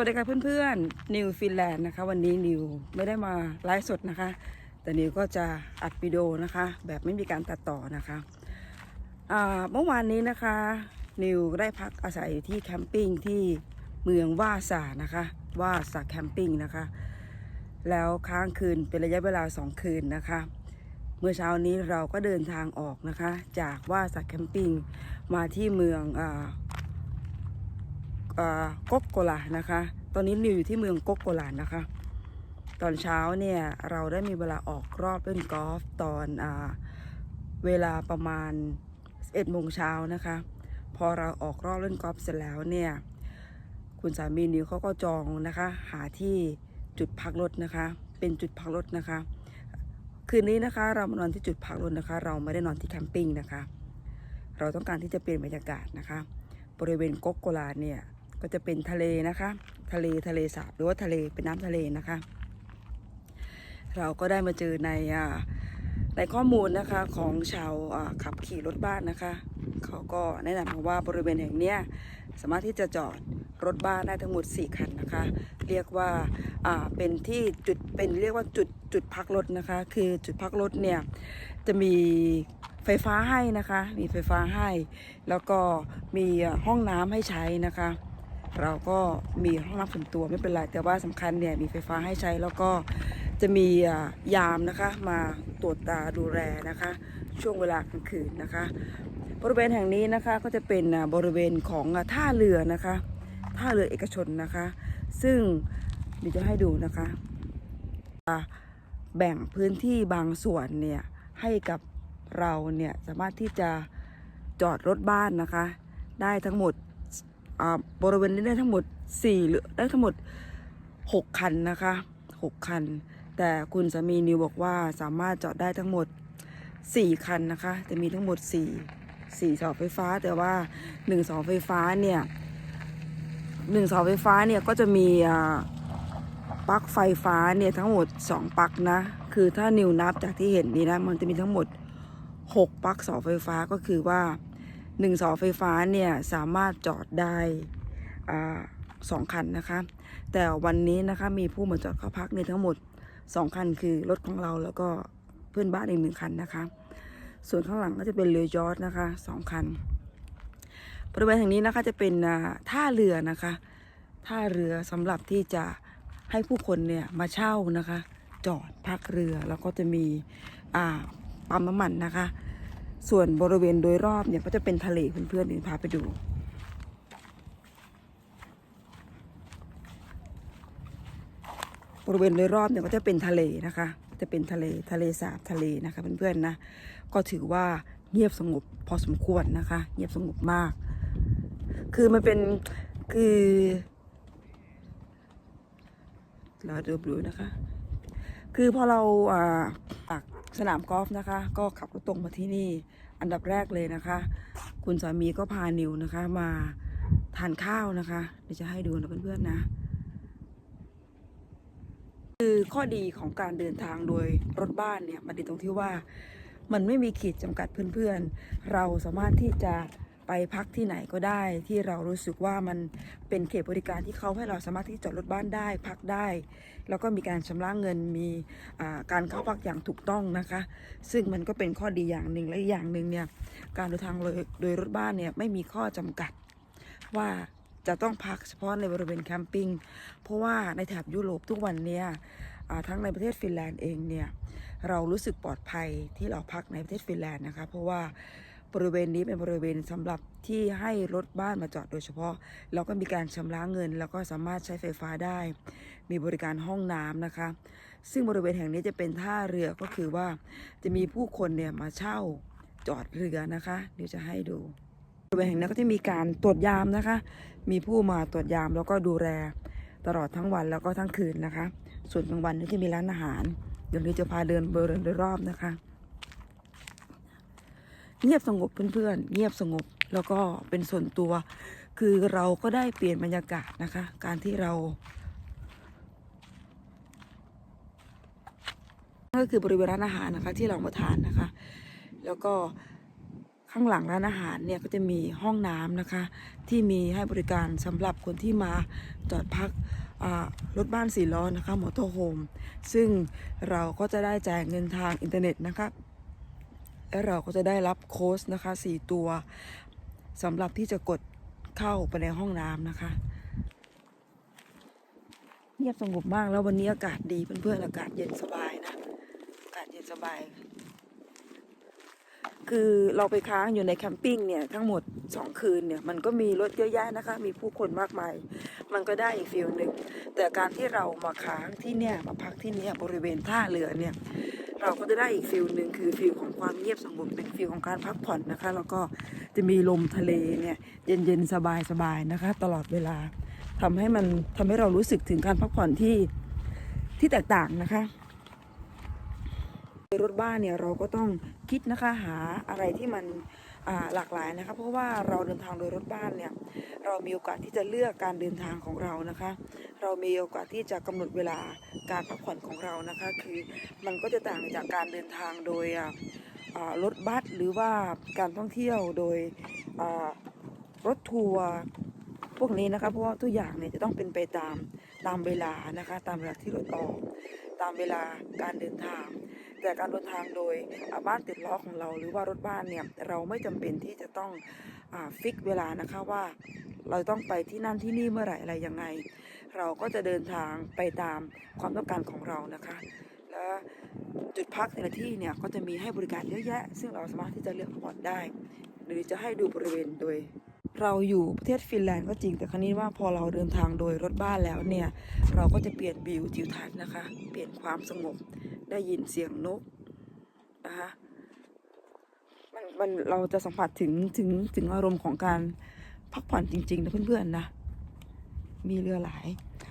สวัสดีค่ะเพื่อนๆ นิวฟินแลนด์นะคะ วันนี้นิวไม่ได้มาไลฟ์สดนะคะ แต่นิวก็จะอัดวิดีโอนะคะ แบบไม่มีการตัดต่อนะคะเมื่อวานนี้นะคะ นิวได้พักอาศัยอยู่ที่แคมปิ้งที่เมืองว่าสานะคะว่าสาแคมปิ้งนะคะ แล้วค้างคืนเป็นระยะเวลาสองคืนนะคะ เมื่อเช้านี้เราก็เดินทางออกนะคะ จากว่าสักแคมปิ้งมาที่เมืองอ กกโกลานะคะ ตอนนี้นิวอยู่ที่เมืองกกโกลานะคะ ตอนเช้าเนี่ยเราได้มีเวลาออกรอบเล่นกอล์ฟตอนอเวลาประมาณ11โมงเช้านะคะ พอเราออกรอบเล่นกอล์ฟเสร็จแล้วเนี่ยคุณสามีนิวเขาก็จองนะคะ หาที่จุดพักรถนะคะ เป็นจุดพักรถนะคะ คืนนี้นะคะเรามานอนที่จุดพักรถนะคะ เราไม่ได้นอนที่แคมปิ้งนะคะ เราต้องการที่จะเปลี่ยนบรรยากาศนะคะ บริเวณกกโกลาเนี่ย ก็จะเป็นทะเลนะคะ ทะเลทะเลสาบหรือว่าทะเลเป็นน้ำทะเลนะคะ เราก็ได้มาเจอในอในข้อมูลนะคะของชาวขับขี่รถบ้านนะคะ เขาก็แนะนำมาว่าบริเวณแห่งเนี้ยสามารถที่จะจอดรถบ้านได้ทั้งหมด 4 คันนะคะ เรียกว่าอ่าเป็นที่จุดเป็นเรียกว่าจุดจุดพักรถนะคะ คือจุดพักรถเนี่ยจะมีไฟฟ้าให้นะคะ มีไฟฟ้าให้ แล้วก็มีห้องน้ำให้ใช้นะคะ เราก็มีห้องน้ำส่วนตัวไม่เป็นไร แต่ว่าสำคัญเนี่ยมีไฟฟ้าให้ใช้แล้วก็จะมียามนะคะมาตรวจตาดูแลนะคะ ช่วงเวลากลางคืนนะคะ บริเวณแห่งนี้นะคะก็จะเป็นบริเวณของท่าเรือนะคะท่าเรือเอกชนนะคะ ซึ่งเดี๋ยวจะให้ดูนะคะ แบ่งพื้นที่บางส่วนเนี่ยให้กับเราเนี่ยสามารถที่จะจอดรถบ้านนะคะ ได้ทั้งหมด บริเวณนี้ได้ทั้งหมด4หรือได้ทั้งหมด 6 คันนะคะ 6 คัน แต่คุณสามีนิวบอกว่าสามารถจอดได้ทั้งหมด 4 คันนะคะจะมีทั้งหมด 4 4เสาไฟฟ้า แต่ว่า1เสาไฟฟ้าเนี่ยหนึ่งเสาไฟฟ้าเนี่ยก็จะมีปลั๊กไฟฟ้าเนี่ยทั้งหมด 2ปลั๊กนะ คือถ้านิวนับจากที่เห็นนี่นะมันจะมีทั้งหมด 6ปลั๊กเสาไฟฟ้าก็คือว่า 1เสาไฟฟ้าเนี่ยสามารถจอดได้สองคันนะคะ แต่วันนี้นะคะมีผู้มาจอดเข้าพักในทั้งหมด2คันคือรถของเราแล้วก็เพื่อนบ้านอีกหนึ่งคันนะคะ ส่วนข้างหลังก็จะเป็นเรือยอชต์นะคะสองคันบริเวณแห่งนี้นะคะจะเป็นท่าเรือนะคะ ท่าเรือสำหรับที่จะให้ผู้คนเนี่ยมาเช่านะคะ จอดพักเรือแล้วก็จะมีปั๊มน้ำมันนะคะ ส่วนบริเวณโดยรอบเนี่ยก็จะเป็นทะเลเพื่อนๆเดี๋ยวพาไปดูบริเวณโดยรอบเนี่ยก็จะเป็นทะเลนะคะ จะเป็นทะเลทะเลสาบทะเลนะคะเพื่อนๆนะ ก็ถือว่าเงียบสงบพอสมควรนะคะ เงียบสงบมาก คือมันเป็นคือเราดูดูนะคะ คือพอเราอ่าจาก สนามกอล์ฟนะคะ ก็ขับรถตรงมาที่นี่อันดับแรกเลยนะคะ คุณสามีก็พานิวนะคะ มาทานข้าวนะคะเดี๋ยวจะให้ดูนะเพื่อนๆนะ คือข้อดีของการเดินทางโดยรถบ้านเนี่ยมันดีตรงที่ว่า มันไม่มีขีดจำกัดเพื่อนๆ เราสามารถที่จะ ไปพักที่ไหนก็ได้ ที่เรารู้สึกว่ามันเป็นเขตบริการที่เขาให้เราสามารถที่จอดรถบ้านได้ พักได้ แล้วก็มีการชำระเงินมีการเข้าพักอย่างถูกต้องนะคะ ซึ่งมันก็เป็นข้อดีอย่างหนึ่งและอีกอย่างหนึ่งเนี่ยการเดินทางโดยโดยรถบ้านเนี่ยไม่มีข้อจำกัดว่าจะต้องพักเฉพาะในบริเวณแคมปิ้ง เพราะว่าในแถบยุโรปทุกวันเนี้ยทั้งในประเทศฟินแลนด์เองเนี่ย เรารู้สึกปลอดภัยที่เราพักในประเทศฟินแลนด์นะคะ เพราะว่า บริเวณนี้เป็นบริเวณสำหรับที่ให้รถบ้านมาจอดโดยเฉพาะ แล้วก็มีการชำระเงิน แล้วก็สามารถใช้ไฟฟ้าได้ มีบริการห้องน้ำนะคะ ซึ่งบริเวณแห่งนี้จะเป็นท่าเรือก็คือว่าจะมีผู้คนเนี่ยมาเช่าจอดเรือนะคะ เดี๋ยวจะให้ดูบริเวณแห่งนี้ก็จะมีการตรวจยามนะคะ มีผู้มาตรวจยามแล้วก็ดูแลตลอดทั้งวันแล้วก็ทั้งคืนนะคะ ส่วนกลางวันนี่จะมีร้านอาหาร เดี๋ยวนี้จะพาเดินบริเวณโดยรอบนะคะ เงียบสงบเพื่อนๆ เงียบสงบแล้วก็เป็นส่วนตัว คือเราก็ได้เปลี่ยนบรรยากาศนะคะ การที่เราก็คือบริเวณร้านอาหารนะคะที่เรามาทานนะคะ แล้วก็ข้างหลังร้านอาหารเนี่ยก็จะมีห้องน้ำนะคะ ที่มีให้บริการสำหรับคนที่มาจอดพักรถบ้านสี่ล้อนะคะมอเตอร์โฮมซึ่งเราก็จะได้จ่ายเงินทางอินเทอร์เน็ตนะคะ และเราก็จะได้รับโค้ดนะคะสี่ตัวสำหรับที่จะกดเข้าไปในห้องน้ำนะคะ เงียบสงบมากแล้ววันนี้อากาศดีเพื่อนๆอากาศเย็นสบายนะ อากาศเย็นสบาย คือเราไปค้างอยู่ในแคมปิ้งเนี่ยทั้งหมด 2 คืนเนี่ยมันก็มีรถเยอะแยะนะคะ มีผู้คนมากมาย มันก็ได้อีกฟิลหนึ่งแต่การที่เรามาค้างที่เนี่ยมาพักที่เนี่ยบริเวณท่าเรือเนี่ยเราก็จะได้อีกฟิลหนึ่งคือฟิลของความเงียบสงบเป็นฟิลของการพักผ่อนนะคะ แล้วก็จะมีลมทะเลเนี่ยเย็นๆสบายๆนะคะ ตลอดเวลาทำให้มันทำให้เรารู้สึกถึงการพักผ่อนที่ที่แตกต่างนะคะ รถบ้านเนี่ยเราก็ต้องคิดนะคะหาอะไรที่มันหลากหลายนะคะเพราะว่าเราเดินทางโดยรถบ้านเนี่ยเรามีโอกาสที่จะเลือกการเดินทางของเรานะคะ เรามีโอกาสที่จะกำหนดเวลาการพักผ่อนของเรานะคะ คือมันก็จะต่างจากการเดินทางโดยรถบัสหรือว่าการท่องเที่ยวโดยรถทัวร์พวกนี้นะคะเพราะว่าทุกอย่างเนี่ยจะต้องเป็นไปตามตามเวลานะคะ ตามเวลาที่รถออก ตามเวลาการเดินทาง แต่การเดินทางโดยบ้านติดล้อของเรา หรือว่ารถบ้านเนี่ยเราไม่จำเป็นที่จะต้องอฟิกเวลานะคะว่า เราต้องไปที่นั่นที่นี่เมื่อไหร่อะไรยังไง เราก็จะเดินทางไปตามความต้องการของเรานะคะ และจุดพักแต่ละที่เนี่ยก็จะมีให้บริการเยอะแยะ ซึ่งเราสามารถที่จะเลือกผ่อนได้ หรือจะให้ดูบริเวณโดยเราอยู่ประเทศฟินแลนด์ก็จริงแต่ครั้นี้ว่าพอเราเดินทางโดยรถบ้านแล้วเนี่ย เราก็จะเปลี่ยนวิวทิวทัศน์นะคะ เปลี่ยนความสงบ ได้ยินเสียงนกนะคะมันมันเราจะสัมผัสถึงถึงถึงอารมณ์ของการพักผ่อนจริงๆนะเพื่อนๆนะ มีเรือหลาย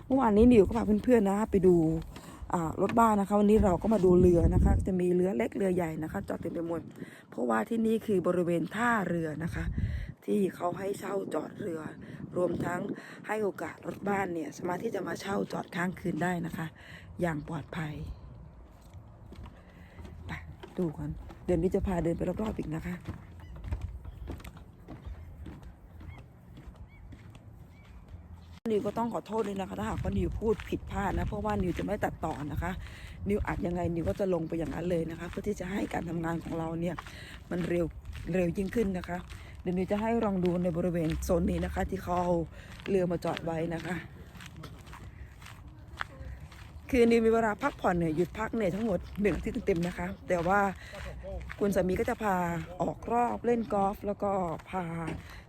เมื่อวานนี้นิวก็พาเพื่อนๆนะ ไปดูรถบ้านนะคะวันนี้เราก็มาดูเรือนะคะ จะมีเรือเล็กเรือใหญ่นะคะจอดเต็มไปหมด เพราะว่าที่นี่คือบริเวณท่าเรือนะคะ ที่เขาให้เช่าจอดเรือ รวมทั้งให้โอกาสรถบ้านเนี่ยสามารถที่จะมาเช่าจอดค้างคืนได้นะคะ อย่างปลอดภัย ดูกัน เดี๋ยวนี้จะพาเดินไปรอบๆอีกนะคะ นิวก็ต้องขอโทษด้วยนะคะ ถ้าหากว่านิวพูดผิดพลาดนะ เพราะว่านิวจะไม่ตัดต่อนะคะ นิวอัดยังไงนิวก็จะลงไปอย่างนั้นเลยนะคะ เพื่อที่จะให้การทำงานของเราเนี่ย มันเร็วเร็วยิ่งขึ้นนะคะ เดี๋ยวนิวจะให้ลองดูในบริเวณโซนนี้นะคะ ที่เขาเรือมาจอดไว้นะคะ คือนิวมีเวลาพักผ่อนเนี่ยหยุดพักเนี่ยทั้งหมดหนึ่งที่เต็มๆนะคะ แต่ว่าคุณสามีก็จะพาออกรอบเล่นกอล์ฟแล้วก็พา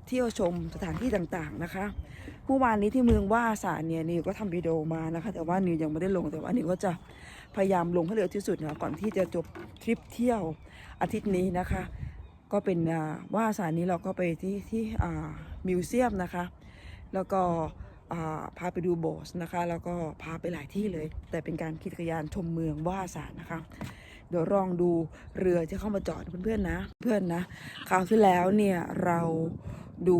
เที่ยวชมสถานที่ต่างๆนะคะเมื่อวานนี้ที่เมืองว่าสารเนี่ยนิวก็ทำวิดีโอมานะคะ แต่ว่านิวยังไม่ได้ลงแต่ว่านิวก็จะพยายามลงให้เร็วที่สุดนะก่อนที่จะจบทริปเที่ยวอาทิตย์นี้นะคะ ก็เป็นว่าสารนี้เราก็ไปที่ที่มิวเซียมนะคะ แล้วก็ พาไปดูโบสถ์นะคะ แล้วก็พาไปหลายที่เลย แต่เป็นการขี่จักรยานชมเมืองว่าสารนะคะ เดี๋ยวลองดูเรือที่เข้ามาจอดเพื่อนๆนะ เพื่อนนะคราวที่แล้วเนี่ยเราดู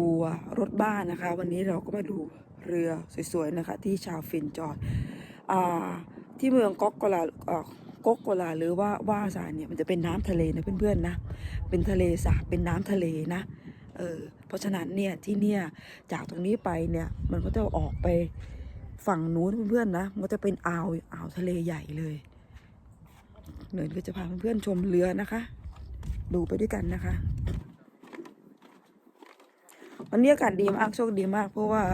รถบ้านนะคะ วันนี้เราก็มาดูเรือสวยๆนะคะ ที่ชาวฟินจอดอที่เมืองก๊อกกลาก๊กโกลาหรือว่าว่าสารเนี่ยมันจะเป็นน้ำทะเลนะเพื่อนๆนะ เป็นทะเลสาบเป็นน้ำทะเลนะ เออเพราะฉะนั้นเนี่ยที่เนี่ยจากตรงนี้ไปเนี่ยมันก็จะออกไปฝั่งนู้นเพื่อนๆนะมันจะเป็นอ่าวอ่าวทะเลใหญ่เลยเดี๋ยก็จะพาเพื่อนๆชมเรือนะคะ ดูไปด้วยกันนะคะวันนี้อากาศดีมากโชคดีมาก เพราะว่า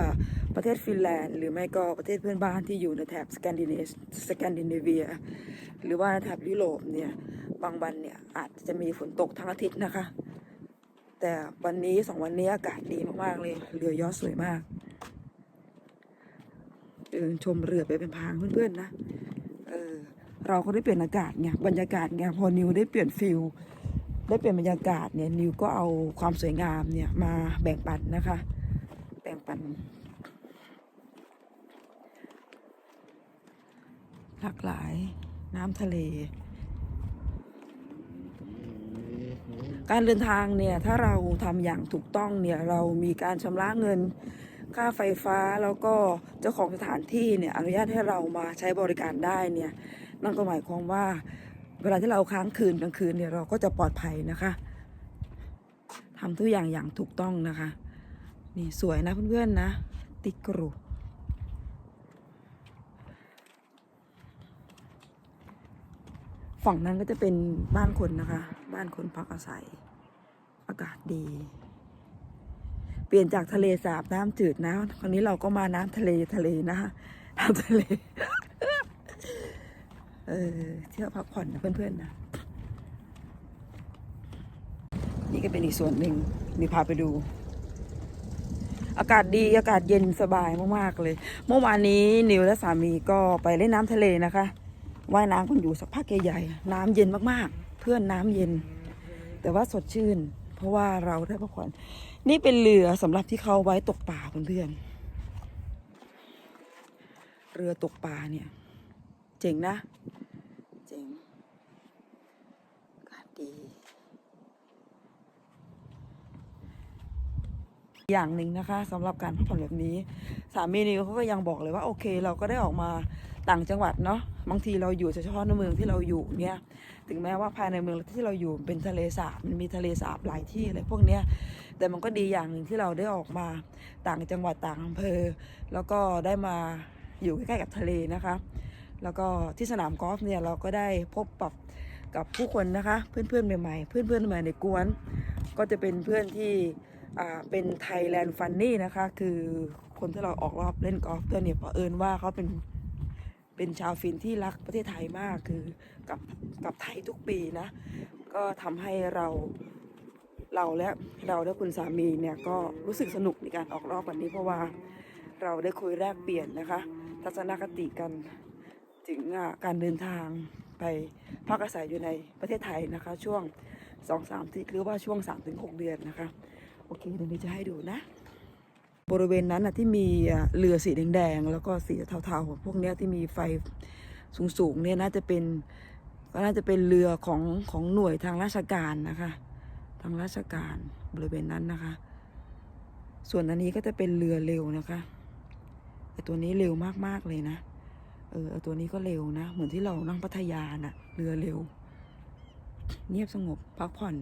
ประเทศฟินแลนด์ หรือไม่ก็ประเทศเพื่อนบ้านที่อยู่ในแถบสแกนดิเนสแกนดิเนเวีย หรือว่าแถบยุโรปเนี่ย บางวันเนี่ยอาจจะมีฝนตกทั้งอาทิตย์นะคะ แต่วันนี้สองวันนี้อากาศดีมากๆเลยเรือยอดสวยมากเดินชมเรือไปเป็นพางเพื่อนๆนะเออเราก็ได้เปลี่ยนอากาศไงบรรยากาศไงพอนิวได้เปลี่ยนฟิลได้เปลี่ยนบรรยากาศเนี่ยนิวก็เอาความสวยงามเนี่ยมาแบ่งปันนะคะ แบ่งปันหลากหลายน้ำทะเล การเดินทางเนี่ยถ้าเราทำอย่างถูกต้องเนี่ยเรามีการชำระเงินค่าไฟฟ้าแล้วก็เจ้าของสถานที่เนี่ยอนุญาตให้เรามาใช้บริการได้เนี่ยนั่นก็หมายความว่า เวลาที่เราค้างคืนกลางคืนเนี่ยเราก็จะปลอดภัยนะคะทำทุกอย่างอย่างถูกต้องนะคะ นี่สวยนะเพื่อนๆนะ ติกรุ ฝั่งนั้นก็จะเป็นบ้านคนนะคะ บ้านคนพักอาศัย อากาศดี เปลี่ยนจากทะเลสาบน้ำจืดนะคราวนี้เราก็มาน้ำทะเลทะเลนะคะน้ำทะเล เออเที่ยวพักผ่อนนะเพื่อนๆนะ นี่ก็เป็นอีกส่วนหนึ่งนี่พาไปดู อากาศดีอากาศเย็นสบายมากๆเลย เมื่อวานนี้นิวและสามีก็ไปเล่นน้ำทะเลนะคะ ว่ายน้ำกันอยู่สักพักใหญ่ๆน้ำเย็นมากๆ เพื่อนน้ำเย็น แต่ว่าสดชื่น เพราะว่าเราได้พักผ่อนนี่เป็นเรือสำหรับที่เขาไว้ตกปลาเพื่อนเรือตกปลาเนี่ย เจ๋งนะ เจ๋งกาดี อย่างหนึ่งนะคะสำหรับการพักผ่อนแบบนี้ สามีนิวเขาก็ยังบอกเลยว่า โอเค เราก็ได้ออกมา ต่างจังหวัดเนาะบางทีเราอยู่เฉพาะในเมืองที่เราอยู่เนี่ยถึงแม้ว่าภายในเมืองที่เราอยู่เป็นทะเลสาบมันมีทะเลสาบหลายที่อะไรพวกเนี้ยแต่มันก็ดีอย่างหนึ่งที่เราได้ออกมาต่างจังหวัดต่างอำเภอ แล้วก็ได้มาอยู่ใกล้ๆกับทะเลนะคะ แล้วก็ที่สนามกอล์ฟเนี่ยเราก็ได้พบปรับกับผู้คนนะคะ เพื่อนๆใหม่ๆเพื่อนๆใหม่ในกวน ก็จะเป็นเพื่อนที่อ่าเป็นไทยแลนด์ฟันนี่นะคะ คือคนที่เราออกรอบเล่นกอล์ฟด้วยเนี่ยเผอิญว่าเขาเป็น เป็นชาวฟินที่รักประเทศไทยมากคือกับกับไทยทุกปีนะ ก็ทำให้เราเราและเราและคุณสามีเนี่ยก็รู้สึกสนุกในการออกรอบวันนี้เพราะว่าเราได้คุยแลกเปลี่ยนนะคะ ทัศนคติกันถึงการเดินทางไปพักอาศัยอยู่ในประเทศไทยนะคะ ช่วงสองสามที่หรือว่าช่วงสามถึงหกเดือนนะคะ โอเคเดี๋ยวนี้จะให้ดูนะ บริเวณนั้นนะที่มีเรือสีแดงๆแล้วก็สีเทาๆพวกนี้ที่มีไฟสูงๆเนี่ยน่าจะเป็นก็น่าจะเป็นเรือของของหน่วยทางราชการนะคะ ทางราชการบริเวณนั้นนะคะ ส่วนอันนี้ก็จะเป็นเรือเร็วนะคะไอตัวนี้เร็วมากๆเลยนะเออเอตัวนี้ก็เร็วนะ เหมือนที่เรานั่งพัทยาน่ะเรือเร็ว เงียบสงบพักผ่อน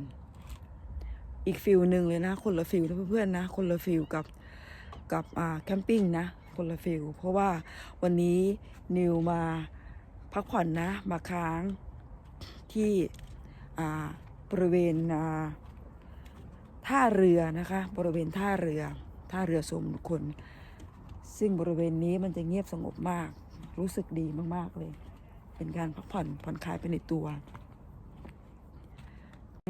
อีกฟิลหนึ่งเลยนะ คนละฟิลนะเพื่อนๆนะ คนละฟิลกับ กับแคมปิ้งนะคนละฟิลเพราะว่าวันนี้นิวมาพักผ่อนนะ มาค้างที่อ่าบริเวณอ่าท่าเรือนะคะ บริเวณท่าเรือท่าเรือสมคน ซึ่งบริเวณนี้มันจะเงียบสงบมาก รู้สึกดีมาก ๆ เลย เป็นการพักผ่อนผ่อนคลายไปในตัว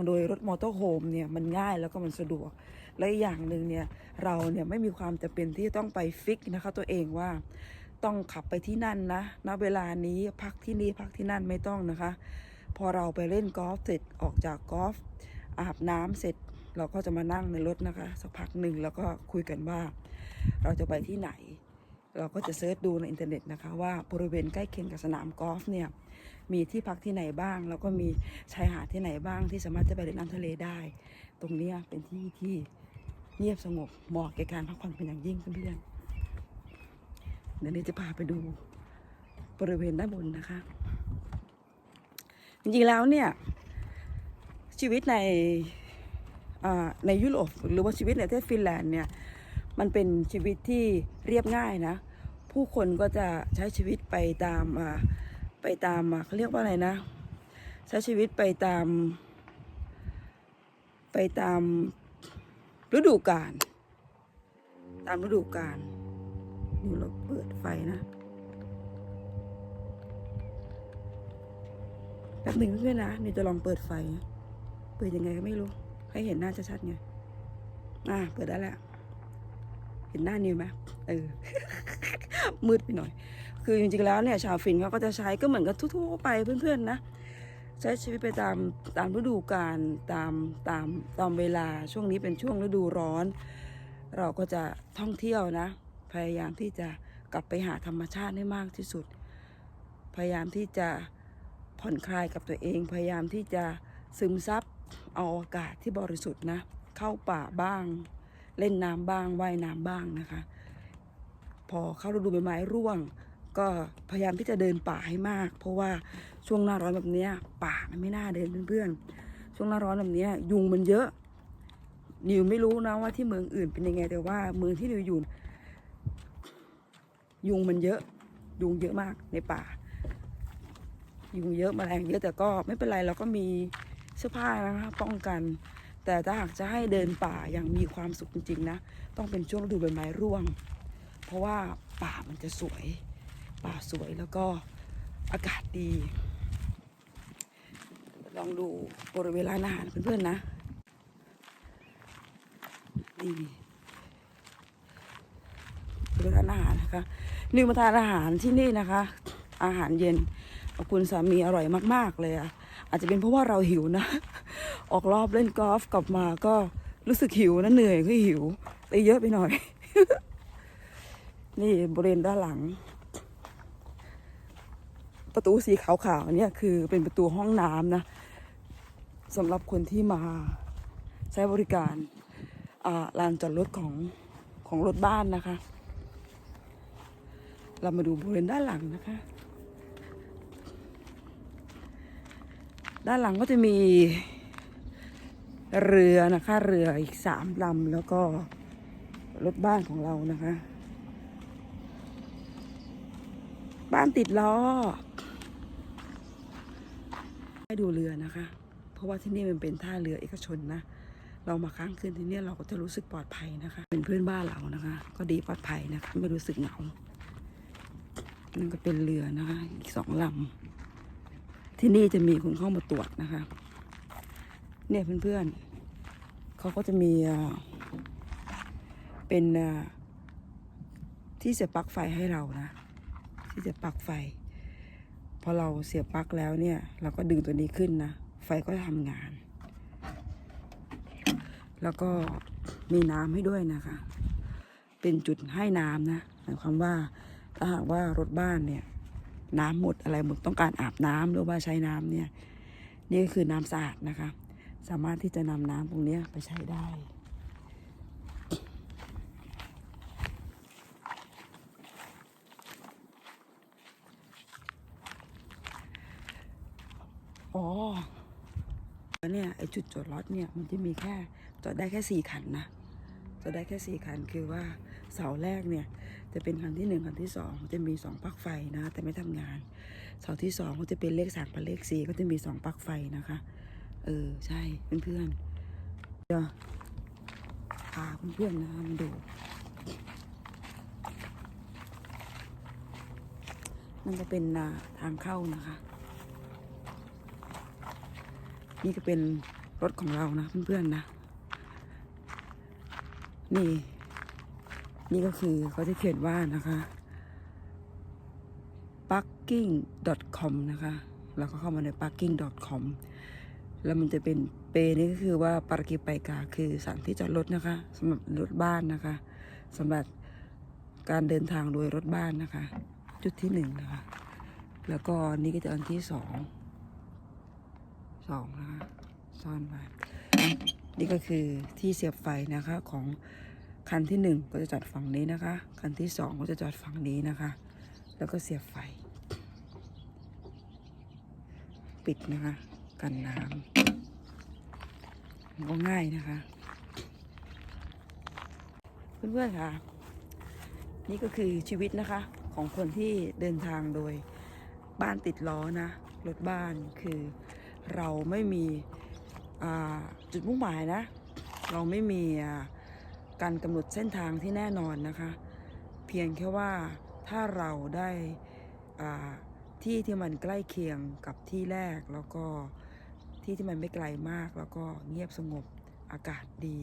โดยรถมอเตอร์โฮมเนี่ย มันง่ายแล้วก็มันสะดวก และอย่างหนึ่งเนี่ยเราเนี่ยไม่มีความจำเป็นที่ต้องไปฟิกนะคะตัวเองว่าต้องขับไปที่นั่นนะณเวลานี้พักที่นี่พักที่นั่นไม่ต้องนะคะ พอเราไปเล่นกอล์ฟเสร็จออกจากกอล์ฟอาบน้ำเสร็จเราก็จะมานั่งในรถนะคะ สักพักหนึ่งแล้วก็คุยกันว่า เราจะไปที่ไหน เราก็จะเซิร์ชดูในอินเทอร์เน็ตนะคะ ว่าบริเวณใกล้เคียงกับสนามกอล์ฟเนี่ยมีที่พักที่ไหนบ้าง แล้วก็มีชายหาดที่ไหนบ้างที่สามารถจะไปเล่นน้ำทะเลได้ ตรงนี้เป็นที่ที่ เงียบสงบเหมาะแก่การพักผ่อนเป็นอย่างยิ่งเพื่อนๆเดี๋ยวนี้จะพาไปดูบริเวณด้านบนนะคะ จริงๆแล้วเนี่ย ชีวิตในในยุโรปหรือว่าชีวิตในประเทศฟินแลนด์เนี่ย มันเป็นชีวิตที่เรียบง่ายนะ ผู้คนก็จะใช้ชีวิตไปตามไปตามเขาเรียกว่าอะไรนะ ใช้ชีวิตไปตามไปตาม ฤดูกาลตามฤดูกาลนี่เราเปิดไฟนะแป๊บหนึ่งเพื่อนๆนะนี่จะลองเปิดไฟ เปิดยังไงก็ไม่รู้ ให้เห็นหน้าชัดๆไงอ่าเปิดได้แล้วเห็นหน้านิวไหมเออ มืดไปหน่อย คือจริงๆแล้วเนี่ย ชาวฟินเขาก็จะใช้ก็เหมือนกับทั่วๆไปเพื่อนๆนะ ใช้ชีวิตไปตามตามฤดูกาลตามตามตามเวลาช่วงนี้เป็นช่วงฤดูร้อน เราก็จะท่องเที่ยวนะ พยายามที่จะกลับไปหาธรรมชาติให้มากที่สุด พยายามที่จะผ่อนคลายกับตัวเอง พยายามที่จะซึมซับเอาอากาศที่บริสุทธิ์นะ เข้าป่าบ้าง เล่นน้ำบ้างว่ายน้ำบ้างนะคะ พอเข้าฤดูใบไม้ร่วง ก็พยายามที่จะเดินป่าให้มาก เพราะว่าช่วงหน้าร้อนแบบนี้ป่ามันไม่น่าเดินเพื่อนๆช่วงหน้าร้อนแบบนี้ยุงมันเยอะนิวไม่รู้นะว่าที่เมืองอื่นเป็นยังไงแต่ว่าเมืองที่นิวอยู่ยุงมันเยอะ ยุงเยอะมากในป่า ยุงเยอะแมลงเยอะแต่ก็ไม่เป็นไรเราก็มีเสื้อผ้านะคะป้องกัน แต่ถ้าหากจะให้เดินป่าอย่างมีความสุขจริงๆนะ ต้องเป็นช่วงฤดูใบไม้ร่วง เพราะว่าป่ามันจะสวย ป่าสวยแล้วก็อากาศดี ลองดูบริเวณร้านอาหารเพื่อนๆนะ นี่บริเวณร้านอาหารนะคะนิวมาทานอาหารที่นี่นะคะ อาหารเย็นกับคุณสามีอร่อยมาก ๆ เลยอะอาจจะเป็นเพราะว่าเราหิวนะ ออกรอบเล่นกอล์ฟกลับมาก็รู้สึกหิวนะเหนื่อยก็หิวไปเยอะไปหน่อย นี่บริเวณด้านหลัง ประตูสีขาวๆเนี่ยคือเป็นประตูห้องน้ำนะสำหรับคนที่มาใช้บริการลานจอดรถของของรถบ้านนะคะ เรามาดูบริเวณด้านหลังนะคะ ด้านหลังก็จะมีเรือนะคะ เรืออีกสามลำแล้วก็รถบ้านของเรานะคะ บ้านติดล้อ ให้ดูเรือนะคะ เพราะว่าที่นี่มันเป็นท่าเรือเอกชนนะ เรามาค้างคืนที่นี่เราก็จะรู้สึกปลอดภัยนะคะ เป็นเพื่อนบ้านเรานะคะ ก็ดีปลอดภัยนะคะ ไม่รู้สึกเหงา นั่นก็เป็นเรือนะคะ อีกสองลำ ที่นี่จะมีคนเข้ามาตรวจนะคะ เนี่ยเพื่อนๆเขาก็จะมีเป็นที่เสียบปลั๊กไฟให้เรานะ ที่เสียบปลั๊กไฟ พอเราเสียบปลั๊กแล้วเนี่ย เราก็ดึงตัวนี้ขึ้นนะ ไฟก็ทำงาน แล้วก็มีน้ำให้ด้วยนะคะ เป็นจุดให้น้ำนะหมายความว่าถ้าหากว่ารถบ้านเนี่ย น้ำหมดอะไรหมดต้องการอาบน้ำหรือว่าใช้น้ำเนี่ย นี่ก็คือน้ำสะอาดนะคะ สามารถที่จะนำน้ำตรงนี้ไปใช้ได้ อ๋อแล้วเนี่ยไอจุดจอดรถเนี่ยมันจะมีแค่จอดได้แค่สี่คันนะจอดได้แค่สี่คันคือว่าเสาแรกเนี่ยจะเป็นคันที่หนึ่งคันที่สองจะมีสองปลั๊กไฟนะ แต่ไม่ทำงานเสาที่สองก็จะเป็นเลขสามกับเลขสี่ก็จะมีสองปลั๊กไฟนะคะ เออใช่เพื่อนๆเดี๋ยวพาเพื่อนๆนะมาดูนั่นก็เป็นทางเข้านะคะ นี่ก็เป็นรถของเรานะเพื่อนๆนะ นี่ นี่ก็คือเขาจะเขียนว่านะคะ parking.com นะคะ แล้วก็เข้ามาใน parking.com แล้วมันจะเป็นเปนี่ก็คือว่าปารกิไปกาคือสถานที่จอดรถนะคะสำหรับรถบ้านนะคะสำหรับการเดินทางโดยรถบ้านนะคะ จุดที่หนึ่งนะคะ แล้วก็นี่ก็จะอันที่สอง สองนะคะซ่อนไว้นี่ก็คือที่เสียบไฟนะคะของคันที่หนึ่งก็จะจอดฝั่งนี้นะคะ คันที่สองก็จะจอดฝั่งนี้นะคะ แล้วก็เสียบไฟ ปิดนะคะ กันน้ำมันก็ง่ายนะคะ เพื่อนๆค่ะ นี่ก็คือชีวิตนะคะของคนที่เดินทางโดยบ้านติดล้อนะ รถบ้านคือ เราไม่มีจุดมุ่งหมายนะ เราไม่มีการกำหนดเส้นทางที่แน่นอนนะคะ เพียงแค่ว่าถ้าเราได้ที่ที่มันใกล้เคียงกับที่แรกแล้วก็ที่ที่มันไม่ไกลมาก แล้วก็เงียบสงบอากาศดี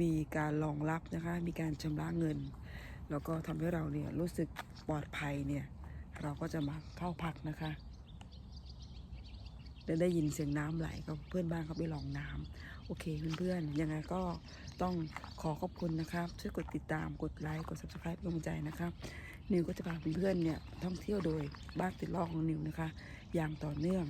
มีการรองรับนะคะ มีการชำระเงิน แล้วก็ทำให้เราเนี่ยรู้สึกปลอดภัยเนี่ย เราก็จะมาเข้าพักนะคะ ได้ได้ยินเสียงน้ำไหลก็เพื่อนบ้านเขาไปลองน้ำโอเคเพื่อนๆยังไงก็ต้องขอขอบคุณนะครับ ช่วยกดติดตามกดไลค์กด subscribe เป็นกำลังใจนะครับ นิวก็จะพาเพื่อนๆเนี่ยท่องเที่ยวโดยบ้านติดล่อของนิวนะคะ อย่างต่อเนื่อง